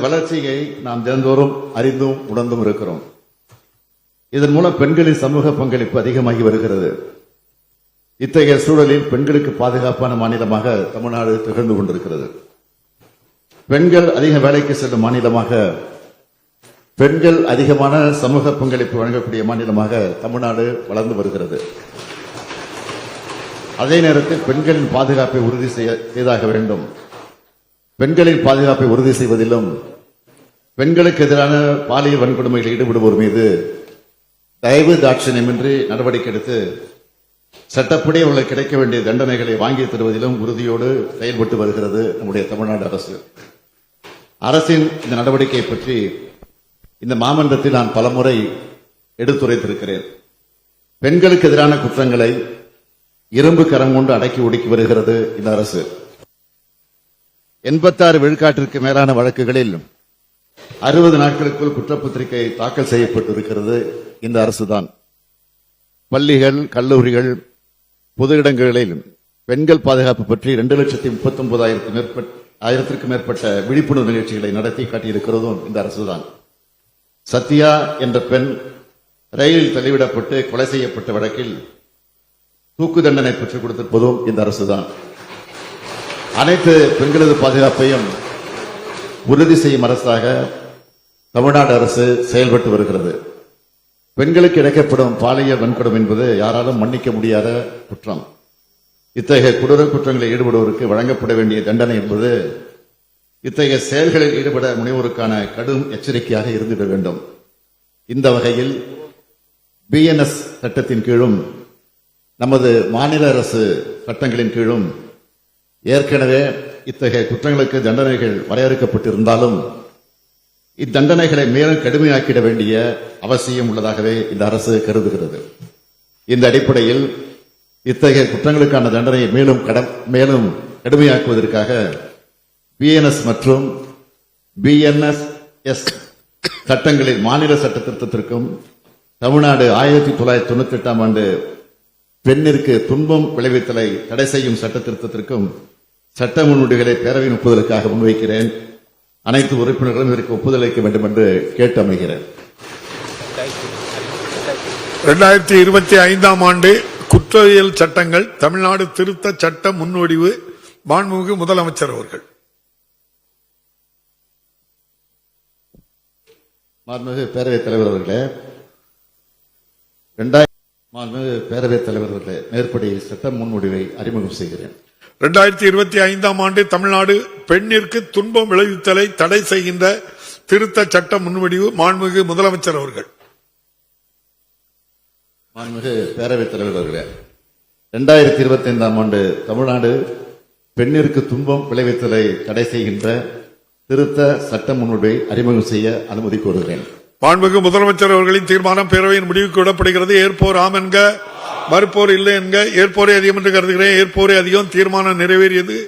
வளர்ச்சியை நாம் தினந்தோறும் அறிந்தும் உணர்ந்தும் இருக்கிறோம். இதன் மூலம் பெண்களின் சமூக பங்களிப்பு அதிகமாகி வருகிறது. இத்தகைய சூழலில் பெண்களுக்கு பாதுகாப்பான மாநிலமாக தமிழ்நாடு திகழ்ந்து கொண்டிருக்கிறது. பெண்கள் அதிக வேலைக்கு செல்லும் மாநிலமாக பெண்கள் அதிகமான சமூக பங்களிப்பு வழங்கக்கூடிய மாநிலமாக தமிழ்நாடு வளர்ந்து வருகிறது. அதே நேரத்தில் பெண்களின் பாதுகாப்பை உறுதி செய்ய- செய்தாக வேண்டும். பெண்களின் பாதுகாப்பை உறுதி செய்வதிலும் பெண்களுக்கு எதிரான பாலியல் வன்கொடுமைகளில் ஈடுபடுவோர் மீது தயவு தாட்சணியமின்றி நடவடிக்கை எடுத்து சட்டப்படி அவர்களுக்கு கிடைக்க வேண்டிய தண்டனைகளை வாங்கி தருவதிலும் உறுதியோடு செயல்பட்டு வருகிறது நம்முடைய தமிழ்நாடு அரசு. அரசின் இந்த நடவடிக்கை பற்றி இந்த மாமன்றத்தில் நான் பலமுறை எடுத்துரைத்திருக்கிறேன். பெண்களுக்கு எதிரான குற்றங்களை இரும்பு கரம் கொண்டு அடக்கி ஒடுக்கி வருகிறது இந்த அரசு. எண்பத்தாறு விழுக்காட்டிற்கு மேலான வழக்குகளில் அறுபது நாட்களுக்குள் குற்றப்பத்திரிகை தாக்கல் செய்யப்பட்டிருக்கிறது. இந்த அரசுதான். பள்ளிகள் கல்லூரிகள் பொது இடங்களில் பெண்கள் பாதுகாப்பு பற்றி இரண்டு லட்சத்தி முப்பத்தி ஒன்பதாயிரத்து மேற்பட்ட ஆயிரத்திற்கு மேற்பட்ட விழிப்புணர்வு நிகழ்ச்சிகளை நடத்தி காட்டியிருக்கிறதும் இந்த அரசுதான். சத்யா என்ற பெண் ரயிலில் தள்ளிவிடப்பட்டு கொலை செய்யப்பட்ட வழக்கில் தூக்கு தண்டனை பெற்றுக் கொடுத்திருப்பதும் இந்த அரசுதான். அனைத்து பெண்களது பாதுகாப்பையும் உறுதி செய்யும் அரசாக தமிழ்நாடு அரசு செயல்பட்டு வருகிறது. பெண்களுக்கு இழைக்கப்படும் பாலியல் வன்கொடும் என்பது யாராலும் மன்னிக்க முடியாத குற்றம். இத்தகைய கொடூர குற்றங்களில் ஈடுபடுவோருக்கு வழங்கப்பட வேண்டிய தண்டனை என்பது இத்தகைய செயல்களில் ஈடுபட முனைவோருக்கான கடும் எச்சரிக்கையாக இருந்துவிட வேண்டும். இந்த வகையில் பிஎன்எஸ் சட்டத்தின் கீழும் நமது மாநில அரசு சட்டங்களின் கீழும் ஏற்கனவே இத்தகைய குற்றங்களுக்கு தண்டனைகள் வரையறுக்கப்பட்டிருந்தாலும் இத்தண்டனைகளை மேலும் கடுமையாக்கிட வேண்டிய அவசியம் உள்ளதாகவே இந்த அரசு கருதுகிறது. இந்த அடிப்படையில் இத்தகைய குற்றங்களுக்கான தண்டனையை மேலும் கட- மேலும் கடுமையாக்குவதற்காக பிஎன்எஸ் மற்றும் பிஎன்எஸ் எஸ் சட்டங்களில் மாநில சட்ட திருத்தத்திற்கும் தமிழ்நாடு ஆயிரத்தி தொள்ளாயிரத்தி தொண்ணூத்தி எட்டாம் ஆண்டு பெண்ணிற்கு துன்பம் விளைவித்தலை தடை செய்யும் சட்ட திருத்தத்திற்கும் சட்ட முன்வடிவுகளை பேரவையின் ஒப்புதலுக்காக முன்வைக்கிறேன். அனைத்து உறுப்பினர்களும் இதற்கு ஒப்புதல் அளிக்க வேண்டும் என்று கேட்டு அமைகிறேன் இரண்டாயிரத்தி இருபத்தி ஐந்தாம் ஆண்டு குற்றவியல் சட்டங்கள் தமிழ்நாடு திருத்த சட்ட முன்வடிவு மாண்புமிகு முதலமைச்சர் அவர்கள். மாண்புமிகு பேரவைத் தலைவர் அவர்களே மாண்புமிகு பேரவைத் தலைவர் அவர்களே மேற்படி சட்ட முன்வடிவை அறிமுகம் செய்கிறேன். இரண்டாயிரத்தி இருபத்தி ஐந்தாம் ஆண்டு தமிழ்நாடு பெண்ணிற்கு துன்பம் விளைவித்தலை தடை செய்கின்ற திருத்த சட்ட முன்வடிவு மாண்புமிகு முதலமைச்சர் அவர்கள். மாண்புமிகு பேரவைத் தலைவர் அவர்களே இரண்டாயிரத்தி இருபத்தி ஐந்தாம் ஆண்டு தமிழ்நாடு பெண்ணிற்கு துன்பம் விளைவித்தலை தடை செய்கின்ற திருத்த சட்ட முன்வடிவை அறிமுகம் செய்ய அனுமதி கோருகிறேன். மாண்புக்கு முதலமைச்சர் அவர்களின் தீர்மானம் பேரவையின் முடிவுக்கு விடப்படுகிறது. ஏற்போர் ஆம் என்க மறுப்போர் இல்லை என்க ஏற்போரே அதிகம் என்று கருதுகிறேன். ஏற்போரே அதிகம் தீர்மானம் நிறைவேறியது.